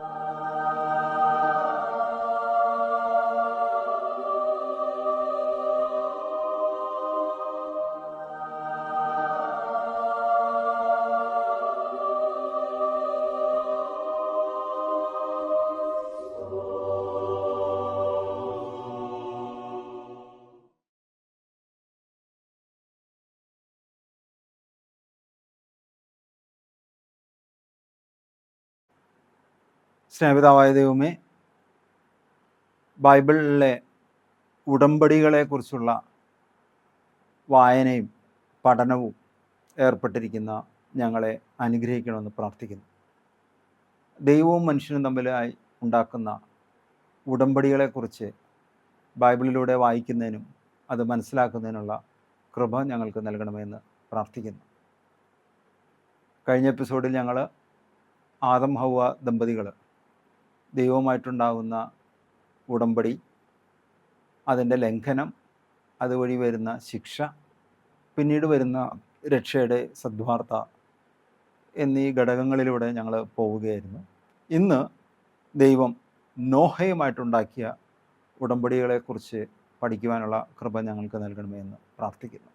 you സ്നേഹിതാവായ ദൈവമേ ബൈബിളിലെ ഉടമ്പടികളെക്കുറിച്ചുള്ള വായനയും പഠനവും ഏർപ്പെട്ടിരിക്കുന്ന ഞങ്ങളെ അനുഗ്രഹിക്കണമെന്ന് പ്രാർത്ഥിക്കുന്നു. ദൈവവും മനുഷ്യനും തമ്മിലായി ഉണ്ടാക്കുന്ന ഉടമ്പടികളെക്കുറിച്ച് ബൈബിളിലൂടെ വായിക്കുന്നതിനും അത് മനസ്സിലാക്കുന്നതിനുള്ള കൃപ ഞങ്ങൾക്ക് നൽകണമെന്ന് പ്രാർത്ഥിക്കുന്നു. കഴിഞ്ഞ എപ്പിസോഡിൽ ഞങ്ങൾ ആദം ഹൗവ ദമ്പതികൾ ദൈവവുമായിട്ടുണ്ടാകുന്ന ഉടമ്പടി അതിന്റെ ലംഘനം അതുവഴി വരുന്ന ശിക്ഷ പിന്നീട് വരുന്ന രക്ഷയുടെ സദ്വാർത്ത എന്നീ ഘടകങ്ങളിലൂടെ ഞങ്ങൾ പോവുകയായിരുന്നു. ഇന്ന് ദൈവം നോഹയുമായിട്ടുണ്ടാക്കിയ ഉടമ്പടികളെക്കുറിച്ച് പഠിക്കുവാനുള്ള കൃപ ഞങ്ങൾക്ക് നൽകണമെന്ന് പ്രാർത്ഥിക്കുന്നു.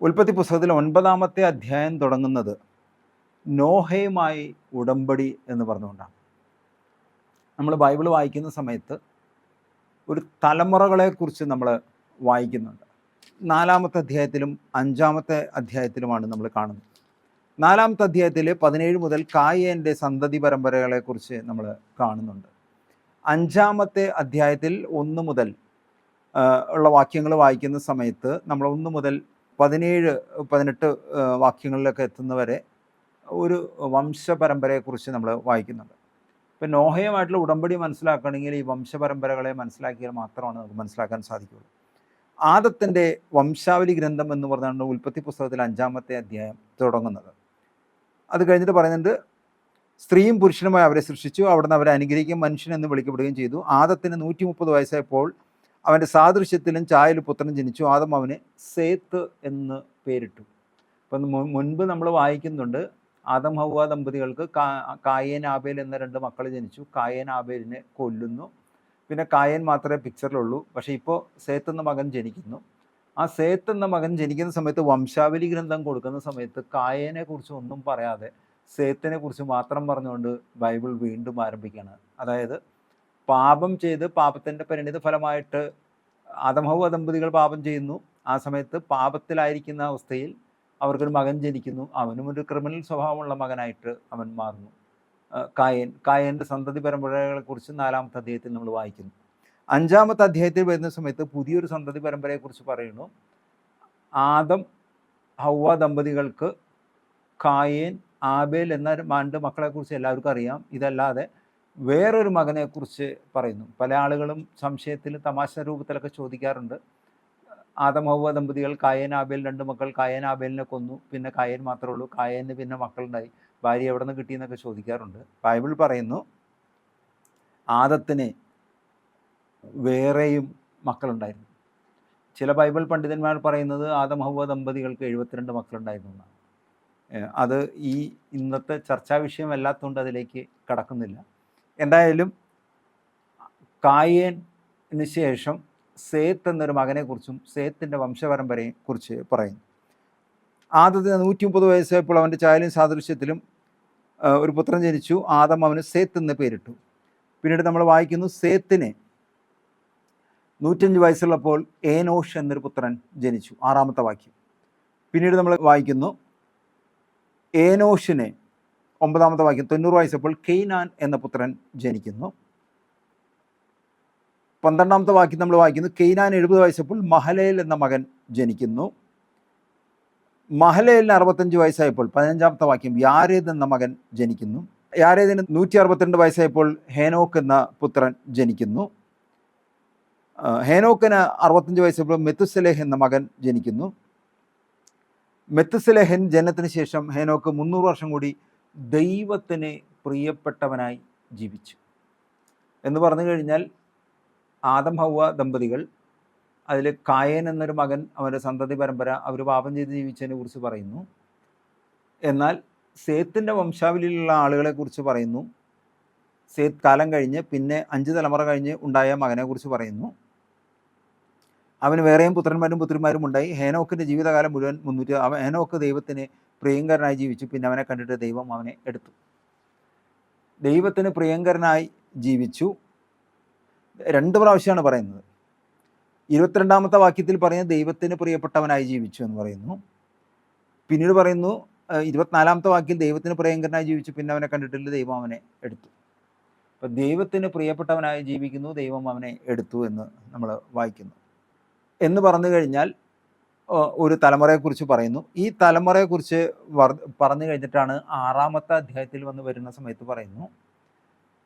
ഉൽപ്പത്തി പുസ്തകത്തിൽ ഒൻപതാമത്തെ അധ്യായം തുടങ്ങുന്നത് നോഹയുമായി ഉടമ്പടി എന്ന് പറഞ്ഞുകൊണ്ടാണ്. നമ്മൾ ബൈബിൾ വായിക്കുന്ന സമയത്ത് ഒരു തലമുറകളെക്കുറിച്ച് നമ്മൾ വായിക്കുന്നുണ്ട്. നാലാമത്തെ അധ്യായത്തിലും അഞ്ചാമത്തെ അധ്യായത്തിലുമാണ് നമ്മൾ കാണുന്നത്. നാലാമത്തെ അധ്യായത്തിൽ പതിനേഴ് മുതൽ കായേന്റെ സന്തതി പരമ്പരകളെക്കുറിച്ച് നമ്മൾ കാണുന്നുണ്ട്. അഞ്ചാമത്തെ അധ്യായത്തിൽ ഒന്ന് മുതൽ ഉള്ള വാക്യങ്ങൾ വായിക്കുന്ന സമയത്ത് നമ്മൾ ഒന്ന് മുതൽ പതിനേഴ് പതിനെട്ട് വാക്യങ്ങളിലൊക്കെ എത്തുന്നവരെ ഒരു വംശപരമ്പരയെക്കുറിച്ച് നമ്മൾ വായിക്കുന്നുണ്ട്. ഇപ്പം നോഹയുമായിട്ടുള്ള ഉടമ്പടി മനസ്സിലാക്കണമെങ്കിൽ ഈ വംശപരമ്പരകളെ മനസ്സിലാക്കിയാൽ മാത്രമാണ് നമുക്ക് മനസ്സിലാക്കാൻ സാധിക്കുള്ളൂ ആദത്തിന്റെ വംശാവലി ഗ്രന്ഥം എന്ന് പറഞ്ഞാണ് ഉൽപ്പത്തി പുസ്തകത്തിലെ അഞ്ചാമത്തെ അധ്യായം തുടങ്ങുന്നത്. അത് കഴിഞ്ഞിട്ട് പറയുന്നുണ്ട് സ്ത്രീയും പുരുഷനുമായി അവരെ സൃഷ്ടിച്ചു അവിടുന്ന് അവരെ അനുഗ്രഹിക്കുകയും മനുഷ്യനെന്ന് വിളിക്കപ്പെടുകയും ചെയ്തു. ആദത്തിന് നൂറ്റി മുപ്പത് വയസ്സായപ്പോൾ അവന്റെ സാദൃശ്യത്തിലും ചായൽ പുത്രൻ ജനിച്ചു. ആദം അവന് സേത്ത് എന്ന് പേരിട്ടു. അപ്പം മുൻപ് നമ്മൾ വായിക്കുന്നുണ്ട് ആദം ഹൗവ ദമ്പതികൾക്ക് കായൻ ആബേൽ എന്ന രണ്ട് മക്കൾ ജനിച്ചു. കായേൻ ആബേലിനെ കൊല്ലുന്നു. പിന്നെ കായൻ മാത്രമേ പിക്ചറിലുള്ളൂ പക്ഷേ ഇപ്പോൾ സേത്ത് എന്ന മകൻ ജനിക്കുന്നു. ആ സേത്ത് എന്ന മകൻ ജനിക്കുന്ന സമയത്ത് വംശാവലി ഗ്രന്ഥം കൊടുക്കുന്ന സമയത്ത് കായേനെ കുറിച്ച് ഒന്നും പറയാതെ സേത്തിനെ കുറിച്ച് മാത്രം പറഞ്ഞുകൊണ്ട് ബൈബിൾ വീണ്ടും ആരംഭിക്കുകയാണ്. അതായത് പാപം ചെയ്ത് പാപത്തിന്റെ പരിണിത ഫലമായിട്ട് ആദമഹവ ദമ്പതികൾ പാപം ചെയ്യുന്നു. ആ സമയത്ത് പാപത്തിലായിരിക്കുന്ന അവസ്ഥയിൽ അവർക്കൊരു മകൻ ജനിക്കുന്നു. അവനും ഒരു ക്രിമിനൽ സ്വഭാവമുള്ള മകനായിട്ട് അവൻ മാറുന്നു. കായൻ. കായന്റെ സന്തതി പരമ്പരകളെക്കുറിച്ച് നാലാമത്തെ അധ്യായത്തിൽ നമ്മൾ വായിക്കുന്നു. അഞ്ചാമത്തെ അധ്യായത്തിൽ വരുന്ന സമയത്ത് പുതിയൊരു സന്തതി പരമ്പരയെക്കുറിച്ച് പറയുന്നു. ആദം ഹൗവ ദമ്പതികൾക്ക് കായേൻ ആബേൽ എന്ന രണ്ട് മക്കളെക്കുറിച്ച് എല്ലാവർക്കും അറിയാം. ഇതല്ലാതെ വേറൊരു മകനെക്കുറിച്ച് പറയുന്നു. പല ആളുകളും സംശയത്തിൽ തമാശ രൂപത്തിലൊക്കെ ചോദിക്കാറുണ്ട്. ആദം ഹൗവ ദമ്പതികൾ കായൻ ആബേൽ രണ്ട് മക്കൾ കായൻ ആബേലിനെ കൊന്നു. പിന്നെ കായൻ മാത്രമേ ഉള്ളൂ. കായന് പിന്നെ മക്കളുണ്ടായി. ഭാര്യ എവിടെ നിന്ന് കിട്ടിയെന്നൊക്കെ ചോദിക്കാറുണ്ട്. ബൈബിൾ പറയുന്നു ആദത്തിന് വേറെയും മക്കളുണ്ടായിരുന്നു. ചില ബൈബിൾ പണ്ഡിതന്മാർ പറയുന്നത് ആദമഹവ ദമ്പതികൾക്ക് എഴുപത്തിരണ്ട് മക്കളുണ്ടായിരുന്നു എന്നാണ്. അത് ഈ ഇന്നത്തെ ചർച്ചാ വിഷയമല്ലാത്തതുകൊണ്ട് അതിലേക്ക് കടക്കുന്നില്ല. എന്തായാലും കായേന് ശേഷം സേത്ത് എന്നൊരു മകനെ കുറിച്ചും സേത്തിന്റെ വംശപരമ്പരയെ കുറിച്ച് പറയുന്നു. ആദ്യത്തെ നൂറ്റി മുപ്പത് വയസ്സായപ്പോൾ അവന്റെ ചായലും സാദൃശ്യത്തിലും ഒരു പുത്രൻ ജനിച്ചു. ആദം അവന് സേത്ത് എന്ന് പേരിട്ടു. പിന്നീട് നമ്മൾ വായിക്കുന്നു സേത്തിനെ. നൂറ്റഞ്ച് വയസ്സുള്ളപ്പോൾ ഏനോഷ് എന്നൊരു പുത്രൻ ജനിച്ചു ആറാമത്തെ വാക്യം. പിന്നീട് നമ്മൾ വായിക്കുന്നു ഏനോഷിനെ ഒമ്പതാമത്തെ വാക്യം. തൊണ്ണൂറ് വയസ്സപ്പോൾ കെയ്നാൻ എന്ന പുത്രൻ ജനിക്കുന്നു. പന്ത്രണ്ടാമത്തെ വാക്യം നമ്മൾ വായിക്കുന്നു. കെയ്നാൻ എഴുപത് വയസ്സപ്പോൾ മഹലേൽ എന്ന മകൻ ജനിക്കുന്നു. മഹലേലിന് അറുപത്തഞ്ച് വയസ്സായപ്പോൾ പതിനഞ്ചാമത്തെ വാക്യം യാരേദ് എന്ന മകൻ ജനിക്കുന്നു. യാരേദിന് നൂറ്റി അറുപത്തിരണ്ട് വയസ്സായപ്പോൾ ഹേനോക്ക് എന്ന പുത്രൻ ജനിക്കുന്നു. ഹേനോക്കിന് അറുപത്തഞ്ച് വയസ്സായപ്പോൾ മെത്തുസലേഹ് എന്ന മകൻ ജനിക്കുന്നു. മെത്തുസലേഹൻ ജനത്തിന് ശേഷം ഹേനോക്ക് മുന്നൂറ് വർഷം കൂടി ദൈവത്തിന് പ്രിയപ്പെട്ടവനായി ജീവിച്ചു. എന്ന് പറഞ്ഞു കഴിഞ്ഞാൽ ആദം ഹൗവ ദമ്പതികൾ. അതിൽ കായൻ എന്നൊരു മകൻ അവന്റെ സന്തതി പരമ്പര അവർ പാപം ചെയ്ത് ജീവിച്ചതിനെ കുറിച്ച് പറയുന്നു. എന്നാൽ സേത്തിന്റെ വംശാവലിയിലുള്ള ആളുകളെ കുറിച്ച് പറയുന്നു. സേത്ത് കാലം കഴിഞ്ഞ് പിന്നെ അഞ്ച് തലമുറ കഴിഞ്ഞ് ഉണ്ടായ മകനെക്കുറിച്ച് പറയുന്നു. അവന് വേറെയും പുത്രന്മാരും പുത്രിമാരും ഉണ്ടായി. ഹേനോക്കിന്റെ ജീവിതകാലം മുഴുവൻ മുന്നൂറ്റി അവൻ ഹേനോക്ക് ദൈവത്തിന് പ്രിയങ്കരനായി ജീവിച്ചു. പിന്നെ അവനെ കണ്ടിട്ട് ദൈവം അവനെ എടുത്തു. ദൈവത്തിന് പ്രിയങ്കരനായി ജീവിച്ചു. രണ്ട് പ്രാവശ്യമാണ് പറയുന്നത്. ഇരുപത്തിരണ്ടാമത്തെ വാക്യത്തിൽ പറയുന്നത് ദൈവത്തിന് പ്രിയപ്പെട്ടവനായി ജീവിച്ചു എന്ന് പറയുന്നു. പിന്നീട് പറയുന്നു ഇരുപത്തിനാലാമത്തെ വാക്യം ദൈവത്തിന് പ്രിയങ്കരനായി ജീവിച്ചു പിന്നെ അവനെ കണ്ടിട്ടില്ല ദൈവം അവനെ എടുത്തു. അപ്പം ദൈവത്തിന് പ്രിയപ്പെട്ടവനായി ജീവിക്കുന്നു ദൈവം അവനെ എടുത്തു എന്ന് നമ്മൾ വായിക്കുന്നു. എന്ന് പറഞ്ഞു കഴിഞ്ഞാൽ ഒരു തലമുറയെക്കുറിച്ച് പറയുന്നു. ഈ തലമുറയെക്കുറിച്ച് പറഞ്ഞു കഴിഞ്ഞിട്ടാണ് ആറാമത്തെ അധ്യായത്തിൽ വന്ന് വരുന്ന സമയത്ത് പറയുന്നു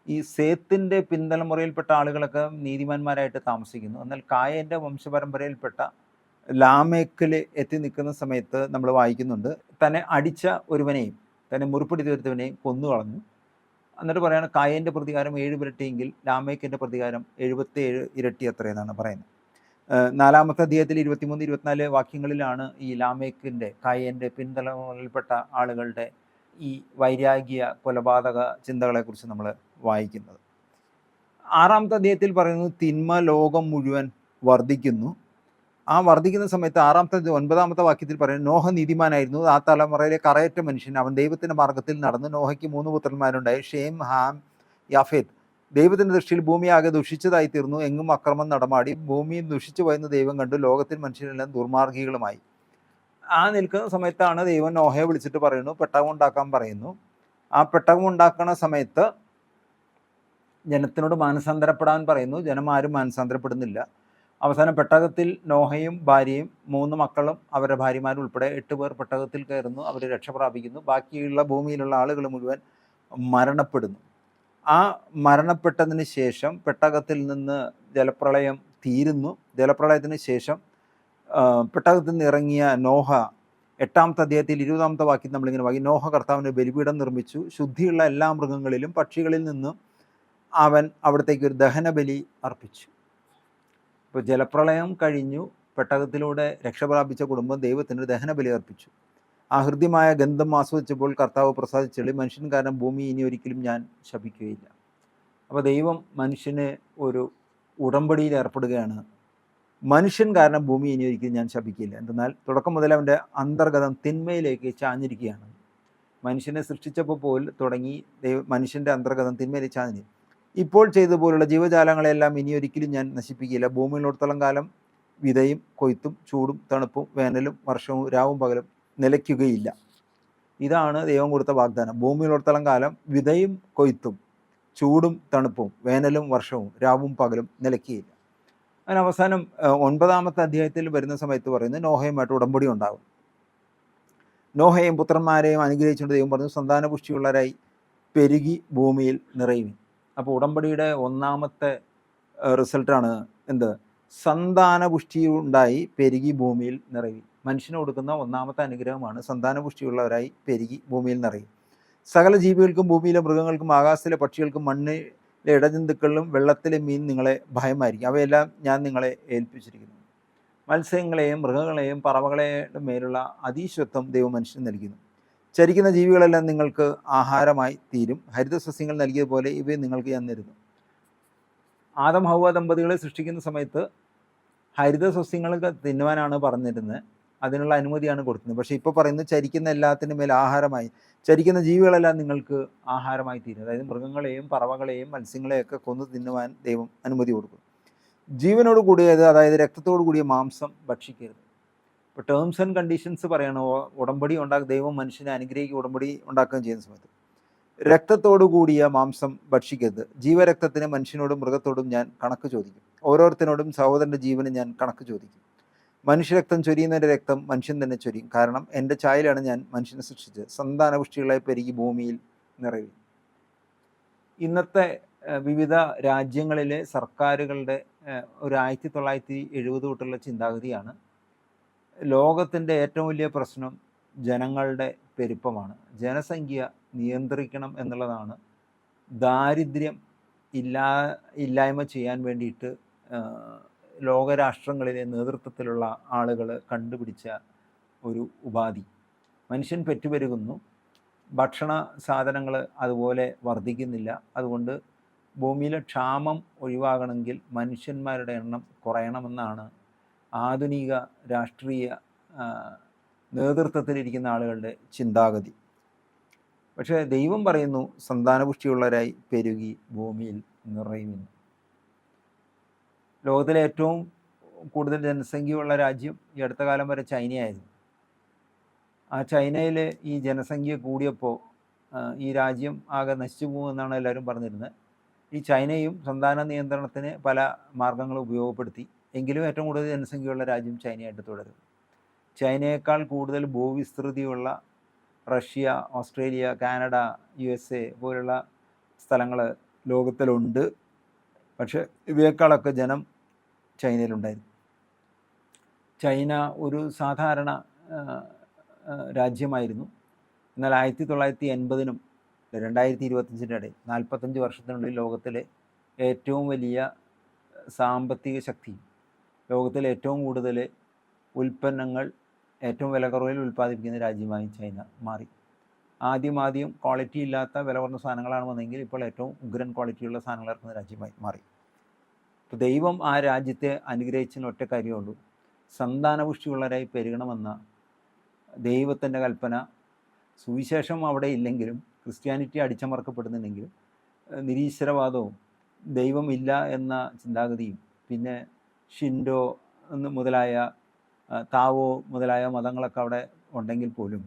ഈ സേത്തിന്റെ പിന്തലമുറയിൽപ്പെട്ട ആളുകളൊക്കെ നീതിമാന്മാരായിട്ട് താമസിക്കുന്നു. എന്നാൽ കായന്റെ വംശപരമ്പരയിൽപ്പെട്ട ലാമേക്കിൽ എത്തി നിൽക്കുന്ന സമയത്ത് നമ്മൾ വായിക്കുന്നുണ്ട് തന്നെ അടിച്ച ഒരുവനെയും തന്നെ മുറിപ്പിടി തീർത്തവനെയും കൊന്നു കളഞ്ഞു. എന്നിട്ട് പറയാണ് കായന്റെ പ്രതികാരം ഏഴ് ഇരട്ടിയെങ്കിൽ ലാമേക്കിന്റെ പ്രതികാരം എഴുപത്തിയേഴ് ഇരട്ടി അത്രയെന്നാണ് പറയുന്നത്. നാലാമത്തെ അധ്യായത്തിൽ ഇരുപത്തിമൂന്ന് ഇരുപത്തിനാല് വാക്യങ്ങളിലാണ് ഈ ലാമേക്കിന്റെ കായന്റെ പിന്തലമുറയിൽപ്പെട്ട ആളുകളുടെ ഈ വൈരാഗ്യ കൊലപാതക ചിന്തകളെക്കുറിച്ച് നമ്മൾ വായിക്കുന്നത്. ആറാമത്തെ അദ്ദേഹത്തിൽ പറയുന്നത് തിന്മ ലോകം മുഴുവൻ വർദ്ധിക്കുന്നു ആ വർദ്ധിക്കുന്ന സമയത്ത് ആറാമത്തെ ഒൻപതാമത്തെ വാക്യത്തിൽ പറയുന്നു നോഹ നീതിമാനായിരുന്നു. ആ തലമുറയിലെ കറയറ്റ മനുഷ്യൻ അവൻ ദൈവത്തിന്റെ മാർഗത്തിൽ നടന്ന്. നോഹയ്ക്ക് മൂന്ന് പുത്രന്മാരുണ്ടായി ഷേം ഹാം യാഫേത്ത്. ദൈവത്തിന്റെ ദൃഷ്ടിയിൽ ഭൂമി ആകെ ദുഷിച്ചതായി തീർന്നു എങ്ങും അക്രമം നടമാടി. ഭൂമി ദുഷിച്ചു പോയെന്ന് ദൈവം കണ്ടു. ലോകത്തിൽ മനുഷ്യരെല്ലാം ദുർമാർഗികളുമായി. ആ നിൽക്കുന്ന സമയത്താണ് ദൈവം നോഹയെ വിളിച്ചിട്ട് പറയുന്നു പെട്ടകം ഉണ്ടാക്കാൻ പറയുന്നു. ആ പെട്ടകം ഉണ്ടാക്കുന്ന സമയത്ത് ജനത്തിനോട് മാനസാന്തരപ്പെടാൻ പറയുന്നു. ജനം ആരും മാനസാന്തരപ്പെടുന്നില്ല. അവസാനം പെട്ടകത്തിൽ നോഹയും ഭാര്യയും മൂന്ന് മക്കളും അവരുടെ ഭാര്യമാരും ഉൾപ്പെടെ എട്ട് പേർ പെട്ടകത്തിൽ കയറുന്നു. അവർ രക്ഷ പ്രാപിക്കുന്നു. ബാക്കിയുള്ള ഭൂമിയിലുള്ള ആളുകൾ മുഴുവൻ മരണപ്പെടുന്നു. ആ മരണപ്പെട്ടതിന് ശേഷം പെട്ടകത്തിൽ നിന്ന് ജലപ്രളയം തീരുന്നു. ജലപ്രളയത്തിന് ശേഷം പെട്ടകത്തിൽ നിന്ന് ഇറങ്ങിയ നോഹ എട്ടാമത്തെ അദ്ദേഹത്തിൽ ഇരുപതാമത്തെ വാക്യം നമ്മളിങ്ങനെ വായി നോഹ കർത്താവിന് ബലിപീഠം നിർമ്മിച്ചു. ശുദ്ധിയുള്ള എല്ലാ മൃഗങ്ങളിലും പക്ഷികളിൽ നിന്നും അവൻ അവിടത്തേക്ക് ഒരു ദഹനബലി അർപ്പിച്ചു. ഇപ്പോൾ ജലപ്രളയം കഴിഞ്ഞു. പെട്ടകത്തിലൂടെ രക്ഷപ്രാപിച്ച കുടുംബം ദൈവത്തിന് ദഹനബലി അർപ്പിച്ചു. ആ ഹൃദ്യമായ ഗന്ധം ആസ്വദിച്ചപ്പോൾ കർത്താവ് പ്രസാദിച്ചെളി മനുഷ്യൻ കാരണം ഭൂമി ഇനി ഒരിക്കലും ഞാൻ ശപിക്കുകയില്ല. അപ്പോൾ ദൈവം മനുഷ്യന് ഒരു ഉടമ്പടിയിൽ ഏർപ്പെടുകയാണ് മനുഷ്യൻ കാരണം ഭൂമി ഇനി ഒരിക്കലും ഞാൻ ശപിക്കില്ല. എന്തെന്നാൽ തുടക്കം മുതൽ അവന്റെ അന്തർഗതം തിന്മയിലേക്ക് ചാഞ്ഞിരിക്കുകയാണ്. മനുഷ്യനെ സൃഷ്ടിച്ചപ്പോൾ പോൽ തുടങ്ങി ദൈവ മനുഷ്യന്റെ അന്തർഗതം തിന്മയിലേക്ക് ചാഞ്ഞു. ഇപ്പോൾ ചെയ്തതുപോലുള്ള ജീവജാലങ്ങളെല്ലാം ഇനി ഒരിക്കലും ഞാൻ നശിപ്പിക്കില്ല. ഭൂമിയിലോടത്തോളം കാലം വിതയും കൊയ്ത്തും ചൂടും തണുപ്പും വേനലും വർഷവും രാവും പകലും നിലയ്ക്കുകയില്ല. ഇതാണ് ദൈവം കൊടുത്ത വാഗ്ദാനം. ഭൂമിയിലോടത്തോളം കാലം വിതയും കൊയ്ത്തും ചൂടും തണുപ്പും വേനലും വർഷവും രാവും പകലും നിലയ്ക്കുകയില്ല. അങ്ങനെ അവസാനം ഒൻപതാമത്തെ അധ്യായത്തിൽ വരുന്ന സമയത്ത് പറയുന്നത് നോഹയുമായിട്ട് ഉടമ്പടി ഉണ്ടാകും. നോഹയും പുത്രന്മാരെയും അനുഗ്രഹിച്ചുകൊണ്ട് ദൈവം പറഞ്ഞു സന്താനപുഷ്ടിയുള്ളവരായി പെരുകി ഭൂമിയിൽ നിറയുവിൻ. അപ്പോൾ ഉടമ്പടിയുടെ ഒന്നാമത്തെ റിസൾട്ടാണ് എന്ത്? സന്താന പുഷ്ടി ഉണ്ടായി പെരുകി ഭൂമിയിൽ നിറയുവിൻ. മനുഷ്യന് കൊടുക്കുന്ന ഒന്നാമത്തെ അനുഗ്രഹമാണ് സന്താനപുഷ്ടിയുള്ളവരായി പെരുകി ഭൂമിയിൽ നിറയും സകല ജീവികൾക്കും ഭൂമിയിലെ മൃഗങ്ങൾക്കും ആകാശത്തിലെ പക്ഷികൾക്കും മണ്ണിലെ ഇടജന്തുക്കളിലും വെള്ളത്തിലെ മീൻ നിങ്ങളെ ഭയമായിരിക്കും. അവയെല്ലാം ഞാൻ നിങ്ങളെ ഏൽപ്പിച്ചിരിക്കുന്നു. മത്സ്യങ്ങളെയും മൃഗങ്ങളെയും പറവകളെയുടെ മേലുള്ള അതീശ്വത്വം ദൈവം നൽകുന്നു. ചരിക്കുന്ന ജീവികളെല്ലാം നിങ്ങൾക്ക് ആഹാരമായി തീരും. ഹരിതസസ്യങ്ങൾ നൽകിയതുപോലെ ഇവയെ നിങ്ങൾക്ക് ഞാൻ തരുന്നു. ആദം ഹൗവ ദമ്പതികളെ സൃഷ്ടിക്കുന്ന സമയത്ത് ഹരിതസസ്യങ്ങൾക്ക് തിന്നുവാനാണ് പറഞ്ഞിരുന്നത്. അതിനുള്ള അനുമതിയാണ് കൊടുക്കുന്നത്. പക്ഷേ ഇപ്പോൾ പറയുന്നത് ചരിക്കുന്ന എല്ലാത്തിനും മേൽ ആഹാരമായി ചരിക്കുന്ന ജീവികളെല്ലാം നിങ്ങൾക്ക് ആഹാരമായി തീരും. അതായത് മൃഗങ്ങളെയും പറവകളെയും മത്സ്യങ്ങളെയൊക്കെ കൊന്നു തിന്നുവാൻ ദൈവം അനുമതി കൊടുക്കും. ജീവനോട് കൂടിയത് അതായത് രക്തത്തോടു കൂടിയ മാംസം ഭക്ഷിക്കരുത്. ഇപ്പോൾ ടേംസ് ആൻഡ് കണ്ടീഷൻസ് പറയണ. ഉടമ്പടി ഉണ്ടാക്കുക ദൈവം മനുഷ്യനെ അനുഗ്രഹിക്കുക ഉടമ്പടി ഉണ്ടാക്കുകയും ചെയ്യുന്ന സമയത്ത്. രക്തത്തോടു കൂടിയ മാംസം ഭക്ഷിക്കരുത്. ജീവരക്തത്തിന് മനുഷ്യനോടും മൃഗത്തോടും ഞാൻ കണക്ക് ചോദിക്കും. ഓരോരുത്തരോടും സഹോദരന്റെ ജീവന് ഞാൻ കണക്ക് ചോദിക്കും. മനുഷ്യരക്തം ചൊരിയുന്നതിന്റെ രക്തം മനുഷ്യൻ തന്നെ ചൊരിയും. കാരണം എന്റെ ചായയിലാണ് ഞാൻ മനുഷ്യനെ സൃഷ്ടിച്ചത്. സന്താനപുഷ്ടികളെ പെരുകി ഭൂമിയിൽ നിറയും ഇന്നത്തെ വിവിധ രാജ്യങ്ങളിലെ സർക്കാരുകളുടെ ഒരു ആയിരത്തി തൊള്ളായിരത്തി എഴുപത് തൊട്ടുള്ള ചിന്താഗതിയാണ് ലോകത്തിന്റെ ഏറ്റവും വലിയ പ്രശ്നം ജനങ്ങളുടെ പെരുപ്പമാണ്. ജനസംഖ്യ നിയന്ത്രിക്കണം എന്നുള്ളതാണ്. ദാരിദ്ര്യം ഇല്ലാ ഇല്ലായ്മ ചെയ്യാൻ വേണ്ടിയിട്ട് ലോകരാഷ്ട്രങ്ങളിലെ നേതൃത്വത്തിലുള്ള ആളുകൾ കണ്ടുപിടിച്ച ഒരു ഉപാധി. മനുഷ്യൻ പെറ്റുപെരുകുന്നു. ഭക്ഷണ സാധനങ്ങൾ അതുപോലെ വർദ്ധിക്കുന്നില്ല. അതുകൊണ്ട് ഭൂമിയിലെ ക്ഷാമം ഒഴിവാകണമെങ്കിൽ മനുഷ്യന്മാരുടെ എണ്ണം കുറയണമെന്നാണ് ആധുനിക രാഷ്ട്രീയ നേതൃത്വത്തിലിരിക്കുന്ന ആളുകളുടെ ചിന്താഗതി. പക്ഷേ ദൈവം പറയുന്നു സന്താനപുഷ്ടിയുള്ളവരായി പെരുകി ഭൂമിയിൽ നിറയുമെന്ന് ലോകത്തിലെ ഏറ്റവും കൂടുതൽ ജനസംഖ്യയുള്ള രാജ്യം ഈ അടുത്ത കാലം വരെ ചൈനയായിരുന്നു. ആ ചൈനയിൽ ഈ ജനസംഖ്യ കൂടിയപ്പോൾ ഈ രാജ്യം ആകെ നശിച്ചു പോകുമെന്നാണ് എല്ലാവരും പറഞ്ഞിരുന്നത്. ഈ ചൈനയും സന്താന നിയന്ത്രണത്തിന് പല മാർഗങ്ങൾ ഉപയോഗപ്പെടുത്തി. എങ്കിലും ഏറ്റവും കൂടുതൽ ജനസംഖ്യയുള്ള രാജ്യം ചൈനയായിട്ട് തുടരും ചൈനയേക്കാൾ കൂടുതൽ ഭൂവിസ്തൃതിയുള്ള Russia Australia Canada U S A പോലുള്ള സ്ഥലങ്ങൾ ലോകത്തിലുണ്ട്. പക്ഷേ ഇവയേക്കാളൊക്കെ ജനം ചൈനയിലുണ്ടായിരുന്നു. ചൈന ഒരു സാധാരണ രാജ്യമായിരുന്നു. എന്നാൽ ആയിരത്തി തൊള്ളായിരത്തി എൺപതിനും രണ്ടായിരത്തി ഇരുപത്തഞ്ചിന്റെ ഇടയിൽ നാൽപ്പത്തഞ്ച് വർഷത്തിനുള്ളിൽ ലോകത്തിലെ ഏറ്റവും വലിയ സാമ്പത്തിക ശക്തി ലോകത്തിലെ ഏറ്റവും കൂടുതൽ ഉൽപ്പന്നങ്ങൾ ഏറ്റവും വില കുറവിൽ ഉൽപ്പാദിപ്പിക്കുന്ന രാജ്യമായി ചൈന മാറി. ആദ്യം ആദ്യം ക്വാളിറ്റി ഇല്ലാത്ത വില കുറഞ്ഞ സാധനങ്ങളാണ് വന്നെങ്കിൽ ഇപ്പോൾ ഏറ്റവും ഉഗ്രൻ ക്വാളിറ്റിയുള്ള സാധനങ്ങൾ ഇറക്കുന്ന രാജ്യമായി മാറി. ദൈവം ആ രാജ്യത്തെ അനുഗ്രഹിച്ചതിന് ഒറ്റ കാര്യമുള്ളൂ. സന്താനപുഷ്ടിയുള്ളവരായി പെരുകണമെന്ന ദൈവത്തിന്റെ കൽപ്പന സുവിശേഷം അവിടെ ഇല്ലെങ്കിലും ക്രിസ്ത്യാനിറ്റി അടിച്ചമർക്കപ്പെടുന്നുണ്ടെങ്കിലും നിരീശ്വരവാദവും ദൈവമില്ല എന്ന ചിന്താഗതിയും പിന്നെ ഷിൻഡോ മുതലായ താവോ മുതലായ മതങ്ങളൊക്കെ അവിടെ ഉണ്ടെങ്കിൽ പോലും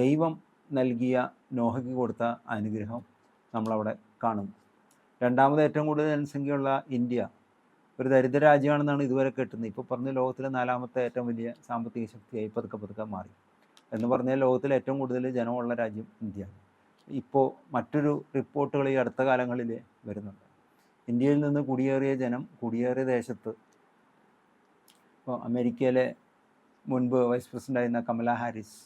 ദൈവം നൽകിയ നോഹയ്ക്ക് കൊടുത്ത അനുഗ്രഹം നമ്മളവിടെ കാണും. രണ്ടാമത് ഏറ്റവും കൂടുതൽ ജനസംഖ്യയുള്ള ഇന്ത്യ ഒരു ദരിദ്ര രാജ്യമാണെന്നാണ് ഇതുവരെ കേട്ടുന്നത് ഇപ്പോൾ പറഞ്ഞ ലോകത്തിലെ നാലാമത്തെ ഏറ്റവും വലിയ സാമ്പത്തിക ശക്തിയായി പതുക്കെ പതുക്കെ മാറി. എന്ന് പറഞ്ഞാൽ ലോകത്തിലെ ഏറ്റവും കൂടുതൽ ജനമുള്ള രാജ്യം ഇന്ത്യ. ഇപ്പോൾ മറ്റൊരു റിപ്പോർട്ടുകൾ ഈ അടുത്ത കാലങ്ങളിൽ വരുന്നുണ്ട്. ഇന്ത്യയിൽ നിന്ന് കുടിയേറിയ ജനം കുടിയേറിയ ദേശത്ത് ഇപ്പോൾ അമേരിക്കയിലെ മുൻപ് വൈസ് പ്രസിഡന്റായിരുന്ന കമല ഹാരിസ്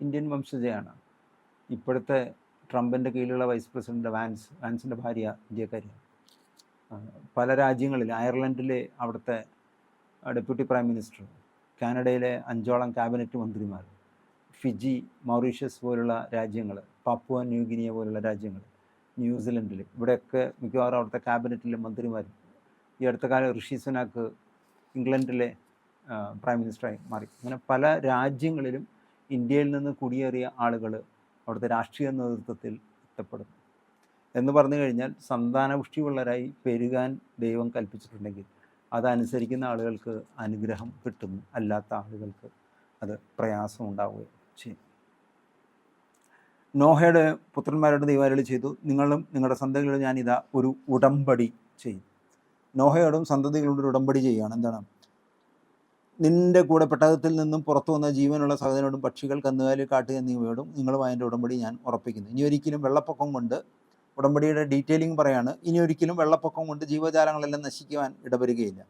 ഇന്ത്യൻ വംശജയാണ്. ഇപ്പോഴത്തെ ട്രംപിന്റെ കീഴിലുള്ള വൈസ് പ്രസിഡന്റ് വാൻസ് വാൻസിന്റെ ഭാര്യ ഇന്ത്യക്കാരിയാണ് പല രാജ്യങ്ങളിൽ അയർലൻഡിലെ അവിടുത്തെ ഡെപ്യൂട്ടി പ്രൈം മിനിസ്റ്റർ കാനഡയിലെ അഞ്ചോളം ക്യാബിനറ്റ് മന്ത്രിമാർ ഫിജി മൗറീഷ്യസ് പോലുള്ള രാജ്യങ്ങൾ പപ്പുവ ന്യൂഗിനിയ പോലുള്ള രാജ്യങ്ങൾ ന്യൂസിലൻഡിൽ ഇവിടെയൊക്കെ മിക്കവാറും അവിടുത്തെ ക്യാബിനറ്റിലെ മന്ത്രിമാരും ഈ അടുത്ത കാലം ഋഷി സുനാക്ക് ഇംഗ്ലണ്ടിലെ പ്രൈം മിനിസ്റ്ററായി മാറി. അങ്ങനെ പല രാജ്യങ്ങളിലും ഇന്ത്യയിൽ നിന്ന് കുടിയേറിയ ആളുകൾ അവിടുത്തെ രാഷ്ട്രീയ നേതൃത്വത്തിൽ എത്തപ്പെടുന്നു. എന്ന് പറഞ്ഞു കഴിഞ്ഞാൽ സന്താനപുഷ്ടിയുള്ളവരായി പെരുകാൻ ദൈവം കൽപ്പിച്ചിട്ടുണ്ടെങ്കിൽ അതനുസരിക്കുന്ന ആളുകൾക്ക് അനുഗ്രഹം കിട്ടുന്നു അല്ലാത്ത ആളുകൾക്ക് അത് പ്രയാസം ഉണ്ടാവുകയും ചെയ്യും. നോഹയുടെ പുത്രന്മാരോട് ദൈവാരളി ചെയ്തു നിങ്ങളും നിങ്ങളുടെ സന്തതികളോട് ഞാൻ ഇതാ ഒരു ഉടമ്പടി ചെയ്യും. നോഹയോടും സന്തതികളോടും ഒരു ഉടമ്പടി ചെയ്യുകയാണ്. എന്താണ്? നിന്റെ കൂടെ പെട്ടകത്തിൽ നിന്നും പുറത്തു വന്ന ജീവനുള്ള സഹോദരനോടും പക്ഷികൾ കന്നുകാലി കാട്ട് എന്നിവയോടും നിങ്ങളുമായി എന്റെ ഉടമ്പടി ഞാൻ ഉറപ്പിക്കുന്നു. ഇനി ഒരിക്കലും വെള്ളപ്പൊക്കം കൊണ്ട് ഉടമ്പടിയുടെ ഡീറ്റെയിലിംഗ് പറയാണ് ഇനി ഒരിക്കലും വെള്ളപ്പൊക്കം കൊണ്ട് ജീവജാലങ്ങളെല്ലാം നശിക്കുവാൻ ഇടവരികയില്ല.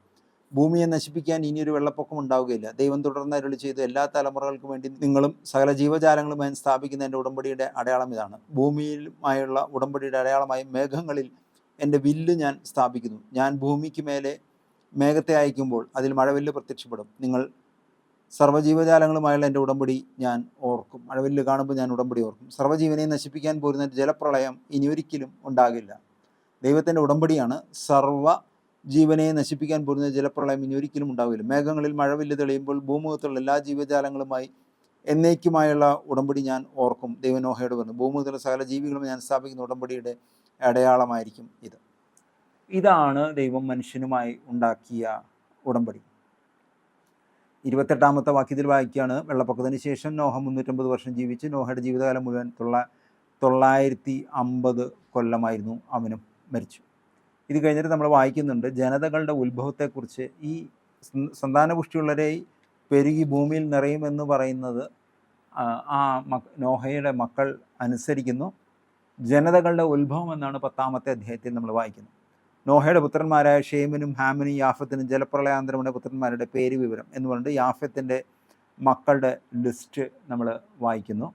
ഭൂമിയെ നശിപ്പിക്കാൻ ഇനിയൊരു വെള്ളപ്പൊക്കം ഉണ്ടാവുകയില്ല. ദൈവം തുടർന്ന് അരുളി ചെയ്ത് എല്ലാ തലമുറകൾക്കും വേണ്ടി നിങ്ങളും സകല ജീവജാലങ്ങളുമായി സ്ഥാപിക്കുന്ന എന്റെ ഉടമ്പടിയുടെ അടയാളം ഇതാണ്. ഭൂമിയിലുമായുള്ള ഉടമ്പടിയുടെ അടയാളമായി മേഘങ്ങളിൽ എന്റെ വില്ല് ഞാൻ സ്ഥാപിക്കുന്നു. ഞാൻ ഭൂമിക്ക് മേലെ മേഘത്തെ അയക്കുമ്പോൾ അതിൽ മഴവില്ല് പ്രത്യക്ഷപ്പെടും. നിങ്ങൾ സർവജീവജാലങ്ങളുമായുള്ള എന്റെ ഉടമ്പടി ഞാൻ ഓർക്കും. മഴവില്ല് കാണുമ്പോൾ ഞാൻ ഉടമ്പടി ഓർക്കും. സർവജീവനെ നശിപ്പിക്കാൻ പോരുന്ന ജലപ്രളയം ഇനിയൊരിക്കലും ഉണ്ടാകില്ല. ദൈവത്തിന്റെ ഉടമ്പടിയാണ് സർവ ജീവനെ നശിപ്പിക്കാൻ പോരുന്ന ജലപ്രളയം ഇനി ഒരിക്കലും ഉണ്ടാവില്ല മേഘങ്ങളിൽ മഴവില്ല് തെളിയുമ്പോൾ ഭൂമുഖത്തുള്ള എല്ലാ ജീവജാലങ്ങളുമായി എന്നേക്കുമായുള്ള ഉടമ്പടി ഞാൻ ഓർക്കും. ദൈവനോഹയോട് പറഞ്ഞു ഭൂമുഖത്തുള്ള സകല ജീവികളും ഞാൻ സ്ഥാപിക്കുന്ന ഉടമ്പടിയുടെ അടയാളമായിരിക്കും ഇത്. ഇതാണ് ദൈവം മനുഷ്യനുമായി ഉണ്ടാക്കിയ ഉടമ്പടി. ഇരുപത്തെട്ടാമത്തെ വാക്യത്തിൽ വായിക്കുകയാണ് വെള്ളപ്പൊക്കത്തിന് ശേഷം നോഹ മുന്നൂറ്റമ്പത് വർഷം ജീവിച്ച് നോഹയുടെ ജീവിതകാലം മുഴുവൻ തൊള്ള തൊള്ളായിരത്തി അമ്പത് കൊല്ലമായിരുന്നു അവനും മരിച്ചു. ഇത് കഴിഞ്ഞിട്ട് നമ്മൾ വായിക്കുന്നുണ്ട് ജനതകളുടെ ഉത്ഭവത്തെക്കുറിച്ച്. ഈ സന്ത- സന്താനപുഷ്ടിയുള്ളവരെ പെരുകി ഭൂമിയിൽ നിറയുമെന്ന് പറയുന്നത് ആ, നോഹയുടെ മക്കൾ അനുസരിക്കുന്നു. ജനതകളുടെ ഉത്ഭവം എന്നാണ് പത്താമത്തെ അധ്യായത്തിൽ നമ്മൾ വായിക്കുന്നത്. നോഹയുടെ പുത്രന്മാരായ ഷേമിനും ഹാമിനും യാഫത്തിനും ജലപ്രളയാന്തരമുടെ പുത്രന്മാരുടെ പേര് വിവരം എന്ന് പറഞ്ഞിട്ട് യാഫത്തിന്റെ മക്കളുടെ ലിസ്റ്റ് നമ്മൾ വായിക്കുന്നു.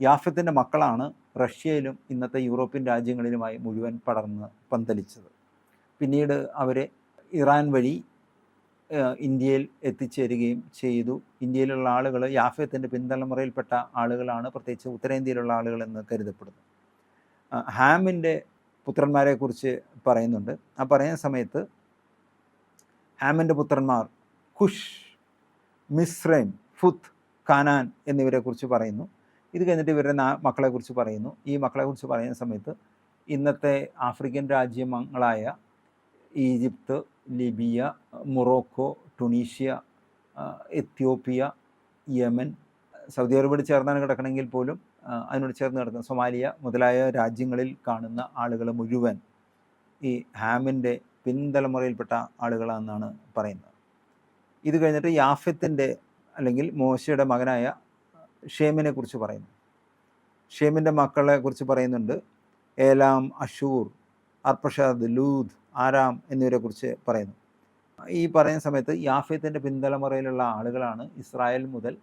യാഫത്തിന്റെ മക്കളാണ് റഷ്യയിലും ഇന്നത്തെ യൂറോപ്യൻ രാജ്യങ്ങളിലുമായി മുഴുവൻ പടർന്ന് പന്തലിച്ചത്. പിന്നീട് അവരെ ഇറാൻ വഴി ഇന്ത്യയിൽ എത്തിച്ചേരുകയും ചെയ്തു. ഇന്ത്യയിലുള്ള ആളുകൾ യാഫത്തിന്റെ പിന്തലമുറയിൽപ്പെട്ട ആളുകളാണ് പ്രത്യേകിച്ച് ഉത്തരേന്ത്യയിലുള്ള ആളുകളെന്ന് കരുതപ്പെടുന്നു. ഹാമിന്റെ പുത്രന്മാരെ കുറിച്ച് പറയുന്നുണ്ട്. ആ പറയുന്ന സമയത്ത് ഹാമന്റെ പുത്രന്മാർ ഖുഷ് മിസ്രൈം ഫുത്ത് കാനാൻ എന്നിവരെ കുറിച്ച് പറയുന്നു. ഇത് കഴിഞ്ഞിട്ട് ഇവരുടെ നാ മക്കളെക്കുറിച്ച് പറയുന്നു. ഈ മക്കളെക്കുറിച്ച് പറയുന്ന സമയത്ത് ഇന്നത്തെ African രാജ്യങ്ങളായ Egypt Libya Morocco Tunisia Ethiopia Yemen Saudi അറേബ്യയോട് ചേർന്നാണ് കിടക്കണമെങ്കിൽ പോലും അതിനോട് ചേർന്ന് കിടക്കുന്ന സൊമാലിയ മുതലായ രാജ്യങ്ങളിൽ കാണുന്ന ആളുകൾ മുഴുവൻ ഈ ഹാമിന്റെ പിൻതലമുറയിൽപ്പെട്ട ആളുകളാണെന്നാണ് പറയുന്നത്. ഇത് കഴിഞ്ഞിട്ട് യാഫത്തിന്റെ അല്ലെങ്കിൽ മോശയുടെ മകനായ ഷേമിനെ കുറിച്ച് പറയുന്നു. ഷേമിന്റെ മക്കളെ കുറിച്ച് പറയുന്നുണ്ട്. Elam Asshur Arphaxad Lud Aram എന്നിവരെ കുറിച്ച് പറയുന്നു. ഈ പറയുന്ന സമയത്ത് യാഫത്തിന്റെ പിൻതലമുറയിലുള്ള ആളുകളാണ് ഇസ്രായേൽ മുതൽ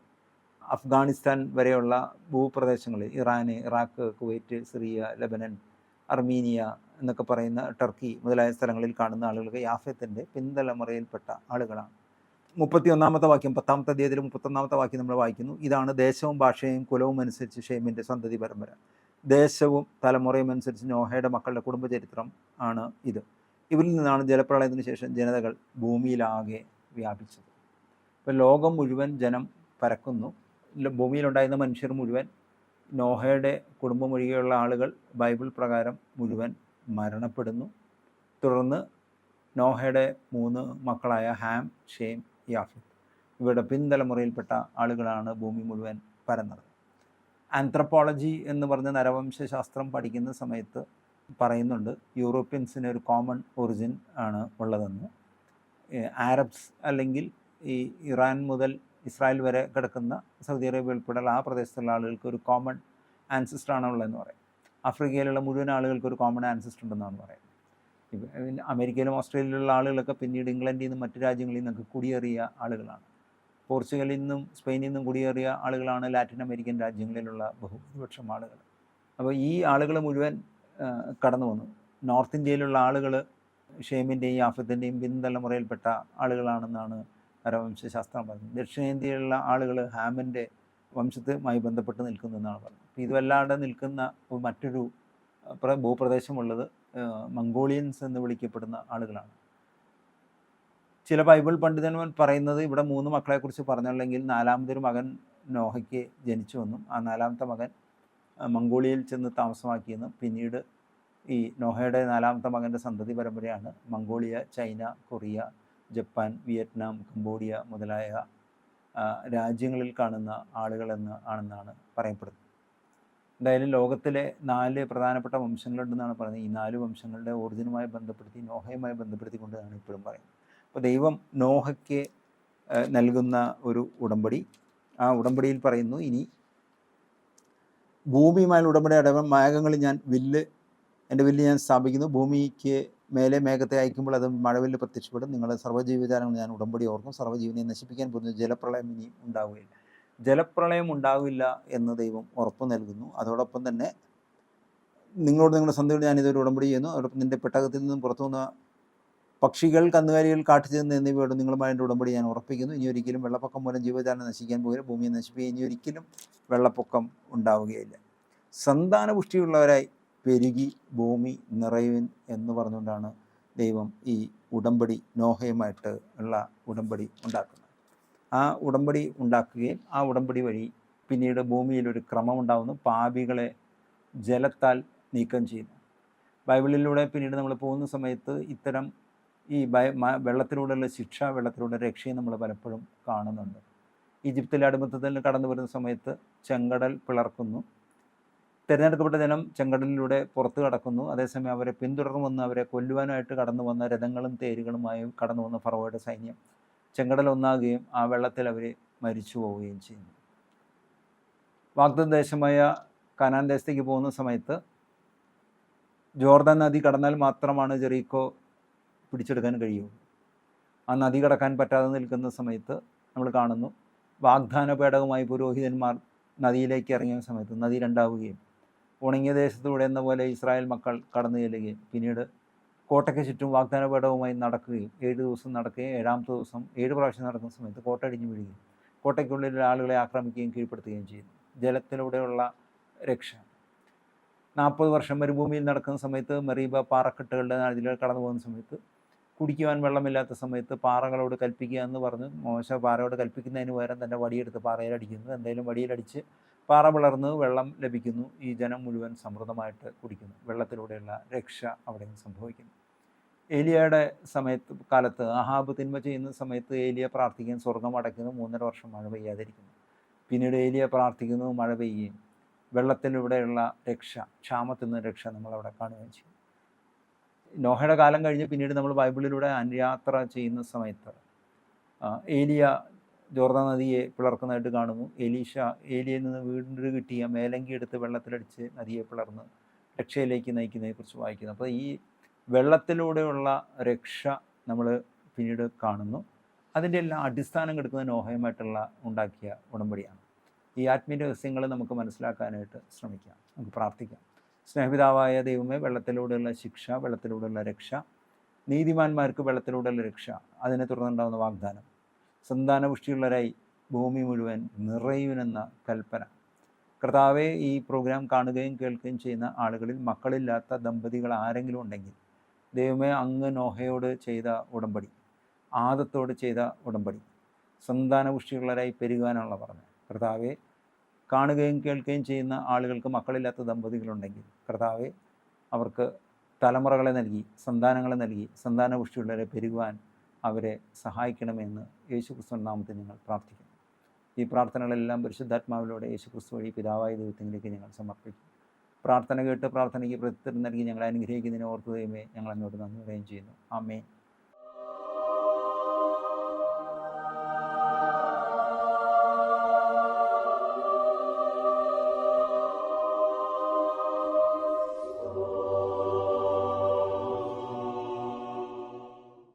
അഫ്ഗാനിസ്ഥാൻ വരെയുള്ള ഭൂപ്രദേശങ്ങളിൽ Iran Iraq Kuwait Syria Lebanon Armenia എന്നൊക്കെ പറയുന്ന ടർക്കി മുതലായ സ്ഥലങ്ങളിൽ കാണുന്ന ആളുകൾക്ക് യാഫത്തിന്റെ പിന്തലമുറയിൽപ്പെട്ട ആളുകളാണ്. മുപ്പത്തി ഒന്നാമത്തെ വാക്യം പത്താമത്തെ അധ്യായത്തിൽ മുപ്പത്തൊന്നാമത്തെ വാക്യം നമ്മൾ വായിക്കുന്നു. ഇതാണ് ദേശവും ഭാഷയും കുലവും അനുസരിച്ച് ഷേമിന്റെ സന്തതി പരമ്പര. ദേശവും തലമുറയും അനുസരിച്ച് നോഹയുടെ മക്കളുടെ കുടുംബചരിത്രം ആണ് ഇത്. ഇവരിൽ നിന്നാണ് ജലപ്രളയത്തിന് ശേഷം ജനതകൾ ഭൂമിയിലാകെ വ്യാപിച്ചത്. ഇപ്പോൾ ലോകം മുഴുവൻ ജനം പരക്കുന്നു. ഭൂമിയിലുണ്ടായിരുന്ന മനുഷ്യർ മുഴുവൻ നോഹയുടെ കുടുംബം ഒഴികെയുള്ള ആളുകൾ ബൈബിൾ പ്രകാരം മുഴുവൻ മരണപ്പെടുന്നു. തുടർന്ന് നോഹയുടെ മൂന്ന് മക്കളായ ഹാം ഷെയ്ം യാഫിത്ത് ഇവരുടെ പിൻതലമുറയിൽപ്പെട്ട ആളുകളാണ് ഭൂമി മുഴുവൻ പരന്നത്. ആന്ത്രപ്പോളജി എന്ന് പറഞ്ഞ നരവംശാസ്ത്രം പഠിക്കുന്ന സമയത്ത് പറയുന്നുണ്ട് യൂറോപ്യൻസിന് ഒരു കോമൺ ഒറിജിൻ ആണ് ഉള്ളതെന്ന്. ആരബ്സ് അല്ലെങ്കിൽ ഈ ഇറാൻ മുതൽ ഇസ്രായേൽ വരെ കിടക്കുന്ന സൗദി അറേബ്യ ഉൾപ്പെടെയുള്ള ആ പ്രദേശത്തുള്ള ആളുകൾക്ക് ഒരു കോമൺ ആൻസിസ്റ്റർ ആണ് ഉള്ളതെന്ന് പറയും. ആഫ്രിക്കയിലുള്ള മുഴുവൻ ആളുകൾക്ക് ഒരു കോമൺ ആൻസിസ്റ്റർ ഉണ്ടെന്നാണ് പറയുന്നത്. അമേരിക്കയിലും ഓസ്ട്രേലിയയിലുള്ള ആളുകളൊക്കെ പിന്നീട് ഇംഗ്ലണ്ടിൽ നിന്നും മറ്റു രാജ്യങ്ങളിൽ നിന്നൊക്കെ കുടിയേറിയ ആളുകളാണ്. പോർച്ചുഗലിൽ നിന്നും സ്പെയിനിൽ നിന്നും കുടിയേറിയ ആളുകളാണ് ലാറ്റിൻ അമേരിക്കൻ രാജ്യങ്ങളിലുള്ള ബഹുഭൂരിപക്ഷം ആളുകൾ. അപ്പോൾ ഈ ആളുകൾ മുഴുവൻ കടന്നു വന്നു. നോർത്ത് ഇന്ത്യയിലുള്ള ആളുകൾ ഷേമിന്റെയും ആഫത്തിന്റെയും പിന്തലമുറയിൽപ്പെട്ട ആളുകളാണെന്നാണ് നരവംശാസ്ത്രം പറയുന്നത്. ദക്ഷിണേന്ത്യയിലുള്ള ആളുകൾ ഹാമിന്റെ വംശത്തുമായി ബന്ധപ്പെട്ട് നിൽക്കുന്നു എന്നാണ് പറയുന്നത് അപ്പോൾ ഇതുവല്ലാണ്ട് നിൽക്കുന്ന മറ്റൊരു പ്ര- ഭൂപ്രദേശമുള്ളത് മംഗോളിയൻസ് എന്ന് വിളിക്കപ്പെടുന്ന ആളുകളാണ്. ചില ബൈബിൾ പണ്ഡിതന്മാർ പറയുന്നത് ഇവിടെ മൂന്ന് മക്കളെക്കുറിച്ച് പറഞ്ഞല്ലെങ്കിൽ നാലാമതൊരു മകൻ നോഹയ്ക്ക് ജനിച്ചു വന്നും. ആ നാലാമത്തെ മകൻ മംഗോളിയയിൽ ചെന്ന് താമസമാക്കിയെന്നും പിന്നീട് ഈ നോഹയുടെ നാലാമത്തെ മകന്റെ സന്തതി പരമ്പരയാണ് Mongolia China Korea Japan Vietnam Cambodia മുതലായ രാജ്യങ്ങളിൽ കാണുന്ന ആളുകളെന്ന് ആണെന്നാണ് പറയപ്പെടുന്നത്. എന്തായാലും ലോകത്തിലെ നാല് പ്രധാനപ്പെട്ട വംശങ്ങളുണ്ടെന്നാണ് പറയുന്നത്. ഈ നാല് വംശങ്ങളുടെ ഒറിജിനുമായി ബന്ധപ്പെടുത്തി നോഹയുമായി ബന്ധപ്പെടുത്തിക്കൊണ്ടാണ് ഇപ്പോഴും പറയുന്നത്. അപ്പോൾ ദൈവം നോഹയ്ക്ക് നൽകുന്ന ഒരു ഉടമ്പടി. ആ ഉടമ്പടിയിൽ പറയുന്നു ഇനി ഭൂമിയുമായുള്ള ഉടമ്പടി അടവ് മേഘങ്ങളിൽ ഞാൻ വില്ല് എന്റെ വില്ല് ഞാൻ സ്ഥാപിക്കുന്നു. ഭൂമിക്ക് മേലെ മേഘത്തെ അയക്കുമ്പോൾ അത് മഴവിൽ പ്രത്യക്ഷപ്പെടും. നിങ്ങളുടെ സർവജീവജാലങ്ങൾ ഞാൻ ഉടമ്പടി ഓർക്കും. സർവജീവനെ നശിപ്പിക്കാൻ പോകുന്ന ജലപ്രളയം ഇനി ഉണ്ടാവുകയില്ല. ജലപ്രളയം ഉണ്ടാവില്ല എന്ന് ദൈവം ഉറപ്പ് നൽകുന്നു. അതോടൊപ്പം തന്നെ നിങ്ങളോട് നിങ്ങളുടെ സന്ധിയോട് ഞാൻ ഉടമ്പടി ചെയ്യുന്നു. അതോടൊപ്പം നിന്റെ പെട്ടകത്തിൽ നിന്നും പുറത്തു വന്ന പക്ഷികൾ കന്നുകാലികൾ കാട്ടുചെന്ന് എന്നിവയോട് നിങ്ങളുമായി എന്റെ ഉടമ്പടി ഞാൻ ഉറപ്പിക്കുന്നു. ഇനി ഒരിക്കലും വെള്ളപ്പൊക്കം മൂലം ജീവജാലം നശിക്കാൻ പോകില്ല. ഭൂമിയെ നശിപ്പിക്കുക ഇനി ഒരിക്കലും വെള്ളപ്പൊക്കം ഉണ്ടാവുകയില്ല. സന്താനപുഷ്ടിയുള്ളവരായി പെരുകി ഭൂമി നിറയുവിൻ എന്ന് പറഞ്ഞുകൊണ്ടാണ് ദൈവം ഈ ഉടമ്പടി നോഹയുമായിട്ട് ഉള്ള ഉടമ്പടി ഉണ്ടാക്കുന്നത്. ആ ഉടമ്പടി ഉണ്ടാക്കുകയും ആ ഉടമ്പടി വഴി പിന്നീട് ഭൂമിയിൽ ഒരു ക്രമം ഉണ്ടാകുന്നു പാപികളെ ജലത്താൽ നീക്കം ചെയ്യുന്നു. ബൈബിളിലൂടെ പിന്നീട് നമ്മൾ പോകുന്ന സമയത്ത് ഇത്തരം ഈ മ- വെള്ളത്തിലൂടെയുള്ള ശിക്ഷ വെള്ളത്തിലൂടെ രക്ഷയും നമ്മൾ പലപ്പോഴും കാണുന്നുണ്ട്. ഈജിപ്തിലെ അടിമത്തത്തിൽ കടന്നു വരുന്ന സമയത്ത് ചെങ്കടൽ പിളർക്കുന്നു. തിരഞ്ഞെടുക്കപ്പെട്ട ജനം ചെങ്കടലിലൂടെ പുറത്തു കടക്കുന്നു. അതേസമയം അവരെ പിന്തുടർന്നു അവരെ കൊല്ലുവാനായിട്ട് കടന്നു വന്ന രഥങ്ങളും തേരുകളുമായും കടന്നു വന്ന ഫറോയുടെ സൈന്യം ചെങ്കടൽ ഒന്നാകുകയും ആ വെള്ളത്തിൽ അവർ മരിച്ചു പോവുകയും ചെയ്യുന്നു. വാഗ്ദേശമായ കനാൻ ദേശത്തേക്ക് പോകുന്ന സമയത്ത് ജോർദാൻ നദി കടന്നാൽ മാത്രമാണ് ജെറീക്കോ പിടിച്ചെടുക്കാൻ കഴിയൂ. ആ നദി കടക്കാൻ പറ്റാതെ നിൽക്കുന്ന സമയത്ത് നമ്മൾ കാണുന്നു വാഗ്ദാന പേടകമായി പുരോഹിതന്മാർ നദിയിലേക്ക് ഇറങ്ങിയ സമയത്ത് നദി രണ്ടാവുകയും ഉണങ്ങിയ ദേശത്തൂടെ എന്ന പോലെ ഇസ്രായേൽ മക്കൾ കടന്നു ചെല്ലുകയും പിന്നീട് കോട്ടയ്ക്ക് ചുറ്റും വാഗ്ദാന പേടകവുമായി നടക്കുകയും ഏഴ് ദിവസം നടക്കുകയും ഏഴാമത്തെ ദിവസം ഏഴ് പ്രാവശ്യം നടക്കുന്ന സമയത്ത് കോട്ട ഇടിഞ്ഞു വീഴുകയും കോട്ടയ്ക്കുള്ളിൽ ആളുകളെ ആക്രമിക്കുകയും കീഴ്പ്പെടുത്തുകയും ചെയ്യുന്നു. ജലത്തിലൂടെയുള്ള രക്ഷ. നാൽപ്പത് വർഷം മരുഭൂമിയിൽ നടക്കുന്ന സമയത്ത് മെറീബ പാറക്കെട്ടുകളുടെ അതിലൂടെ കടന്നു പോകുന്ന സമയത്ത് കുടിക്കുവാൻ വെള്ളമില്ലാത്ത സമയത്ത് പാറകളോട് കൽപ്പിക്കുക എന്ന് പറഞ്ഞ്. മോശ പാറയോട് കൽപ്പിക്കുന്നതിന് പകരം തന്നെ വടിയെടുത്ത് പാറയിൽ അടിക്കുന്നു. എന്തായാലും വടിയിലടിച്ച് പാറ പിളർന്ന് വെള്ളം ലഭിക്കുന്നു. ഈ ജനം മുഴുവൻ സമൃദ്ധമായിട്ട് കുടിക്കുന്നു. വെള്ളത്തിലൂടെയുള്ള രക്ഷ അവിടെയും സംഭവിക്കുന്നു. ഏലിയയുടെ സമയത്ത് കാലത്ത് അഹാബ് തിന്മ ചെയ്യുന്ന സമയത്ത് ഏലിയ പ്രാർത്ഥിക്കുകയും സ്വർഗം അടയ്ക്കുന്നു. മൂന്നര വർഷം മഴ പെയ്യാതിരിക്കുന്നു. പിന്നീട് ഏലിയ പ്രാർത്ഥിക്കുന്നു മഴ പെയ്യുകയും. വെള്ളത്തിലൂടെയുള്ള രക്ഷ ക്ഷാമത്തിൽ നിന്ന് രക്ഷ നമ്മളവിടെ കാണുകയും ചെയ്യും. നോഹയുടെ കാലം കഴിഞ്ഞ് പിന്നീട് നമ്മൾ ബൈബിളിലൂടെ അന്യാത്ര ചെയ്യുന്ന സമയത്ത് ഏലിയ ജോർദ നദിയെ പിളർക്കുന്നതായിട്ട് കാണുന്നു. ഏലീഷ ഏലിയയിൽ നിന്ന് വീണ്ടും കിട്ടിയ മേലങ്കി എടുത്ത് വെള്ളത്തിലടിച്ച് നദിയെ പിളർന്ന് രക്ഷയിലേക്ക് നയിക്കുന്നതിനെക്കുറിച്ച് വായിക്കുന്നു. അപ്പോൾ ഈ വെള്ളത്തിലൂടെയുള്ള രക്ഷ നമ്മൾ പിന്നീട് കാണുന്നു. അതിന്റെ എല്ലാം അടിസ്ഥാനം കിടക്കുന്ന നോഹയുമായിട്ടുള്ള ഉണ്ടാക്കിയ ഉടമ്പടിയാണ്. ഈ ആത്മീയ രഹസ്യങ്ങൾ നമുക്ക് മനസ്സിലാക്കാനായിട്ട് ശ്രമിക്കാം. നമുക്ക് പ്രാർത്ഥിക്കാം. സ്നേഹപിതാവായ ദൈവമേ വെള്ളത്തിലൂടെയുള്ള ശിക്ഷ വെള്ളത്തിലൂടെയുള്ള രക്ഷ നീതിമാന്മാർക്ക് വെള്ളത്തിലൂടെയുള്ള രക്ഷ അതിനെ തുടർന്നുണ്ടാകുന്ന വാഗ്ദാനം. സന്താനപുഷ്ടിയുള്ളവരായി ഭൂമി മുഴുവൻ നിറയുമെന്ന കൽപ്പന. കർത്താവെ ഈ പ്രോഗ്രാം കാണുകയും കേൾക്കുകയും ചെയ്യുന്ന ആളുകളിൽ മക്കളില്ലാത്ത ദമ്പതികൾ ആരെങ്കിലും ഉണ്ടെങ്കിൽ ദൈവമേ അങ്ങ് നോഹയോട് ചെയ്ത ഉടമ്പടി ആദത്തോട് ചെയ്ത ഉടമ്പടി സന്താനപുഷ്ടിയുള്ളവരായി പെരുകാനുള്ള പറഞ്ഞു കർത്താവെ കാണുകയും കേൾക്കുകയും ചെയ്യുന്ന ആളുകൾക്ക് മക്കളില്ലാത്ത ദമ്പതികളുണ്ടെങ്കിൽ കർത്താവെ അവർക്ക് തലമുറകളെ നൽകി സന്താനങ്ങളെ നൽകി സന്താനപുഷ്ടിയുള്ളവരെ പെരുകുവാൻ അവരെ സഹായിക്കണമെന്ന് യേശു ക്രിസ്തു നാമത്തിൽ ഞങ്ങൾ പ്രാർത്ഥിക്കുന്നു. ഈ പ്രാർത്ഥനകളെല്ലാം പരിശുദ്ധാത്മാവിലൂടെ യേശു ക്രിസ്തു വഴി പിതാവായ ദൈവത്തിലേക്ക് ഞങ്ങൾ സമർപ്പിക്കും പ്രാർത്ഥന കേട്ട് പ്രാർത്ഥനയ്ക്ക് പ്രത്യുത്തരം നൽകി ഞങ്ങളെ അനുഗ്രഹിക്കുന്നതിനെ ഓർത്തുകയുമേ ഞങ്ങൾ അങ്ങോട്ട് നന്ദി പറയുകയും ചെയ്യുന്നു. ആമേ